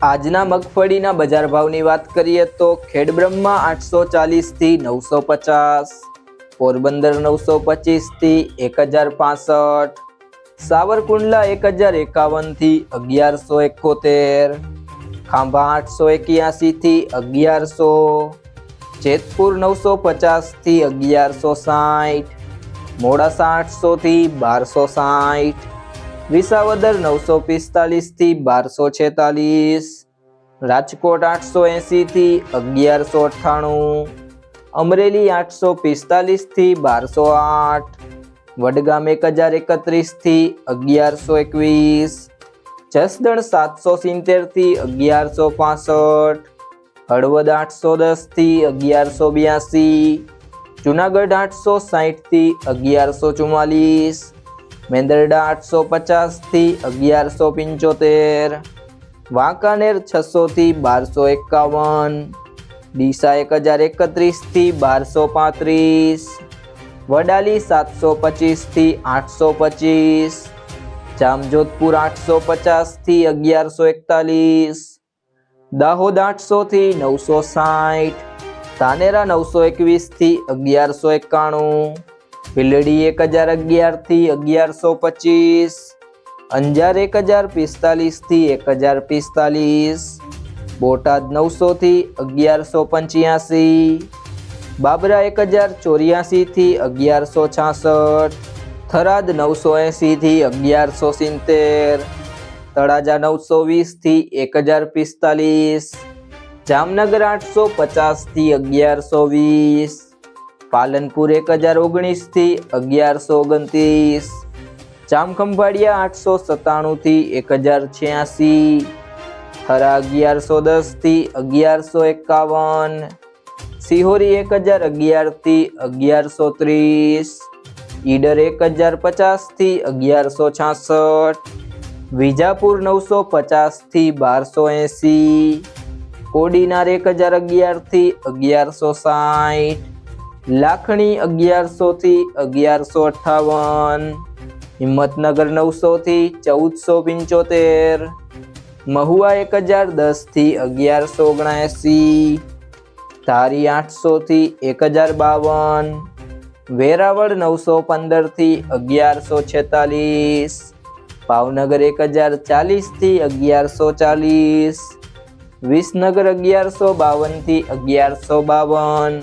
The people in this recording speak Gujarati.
આજના મગફળીના બજાર ભાવની વાત કરીએ તો ખેડબ્રહ્મા આઠસો ચાલીસથી નવસો પચાસ, પોરબંદર નવસો પચીસથી એક હજાર પાસઠ, સાવરકુંડલા એક હજાર એકાવનથી અગિયારસો એકોતેર, ખાંભા આઠસો એક્યાસીથી અગિયારસો, જેતપુર નવસો પચાસથી અગિયારસો સાઠ, મોડાસા આઠસોથી બારસો સાઠ વિસાવદર નવસો પિસ્તાલીસથી બારસો છેતાલીસ, રાજકોટ આઠસો એંસીથી અગિયારસો અઠ્ઠાણું, અમરેલી આઠસો પિસ્તાલીસથી બારસો આઠ, વડગામ એક હજાર એકત્રીસથી અગિયારસો એકવીસ, જસદણ સાતસો સિત્તેરથી અગિયારસો પાસઠ, હળવદ આઠસો દસથી અગિયારસો બ્યાસી, જુનાગઢ આઠસો સાહીઠથી અગિયારસો ચુમ્માલીસ મેંદરડા આઠસો પચાસથી અગિયારસો પંચોતેર, વાંકાનેર છસોથી બારસો એકાવન, ડીસા એક હજાર એકત્રીસથી બારસો પાંત્રીસ, વડાલી સાતસો પચીસથી આઠસો પચીસ, જામજોધપુર આઠસો પચાસથી અગિયારસો એકતાલીસ, દાહોદ આઠસોથી નવસો સાઠ, ધાનેરા નવસો એકવીસથી અગિયારસો એકાણું ભીલડી એક હજાર અગિયારથી અગિયારસો પચીસ. અંજાર એક હજાર પિસ્તાલીસથી એક હજાર પિસ્તાલીસ. બોટાદ નવસોથી અગિયારસો પંચ્યાસી. બાબરા એક હજાર ચોર્યાસીથી અગિયારસો છાસઠ. થરાદ નવસો એંસીથી અગિયારસો સિત્તેર. તળાજા નવસો વીસથી એક હજાર પિસ્તાલીસ. જામનગર આઠસો પચાસથી અગિયારસો વીસ. પાલનપુર એક હજાર ઓગણીસથી અગિયારસો ઓગણત્રીસ. જામખંભાળિયા આઠસો સત્તાણુંથી એક હજાર છ્યાસી. થરા અગિયારસો દસથી અગિયારસો એકાવન. સિહોરી એક હજાર અગિયારથી અગિયારસો ત્રીસ. ઈડર એક હજાર પચાસથી અગિયારસો છાસઠ. વિજાપુર નવસો પચાસથી બારસો એંસી. કોડીનાર એક હજાર અગિયારથી અગિયારસો સાઠ લાખણી અગિયારસોથી અગિયારસો અઠ્ઠાવન હિંમતનગર નવસોથી ચૌદસો પંચોતેર, મહુવા એક હજાર દસથી અગિયારસો ઓગણએંસી ધારી આઠસોથી એક હજાર બાવન, વેરાવળ નવસો પંદરથી અગિયારસો છેતાલીસ, ભાવનગર એક હજાર ચાલીસથી અગિયારસો ચાલીસ, વિસનગર અગિયારસો બાવનથી અગિયારસો બાવન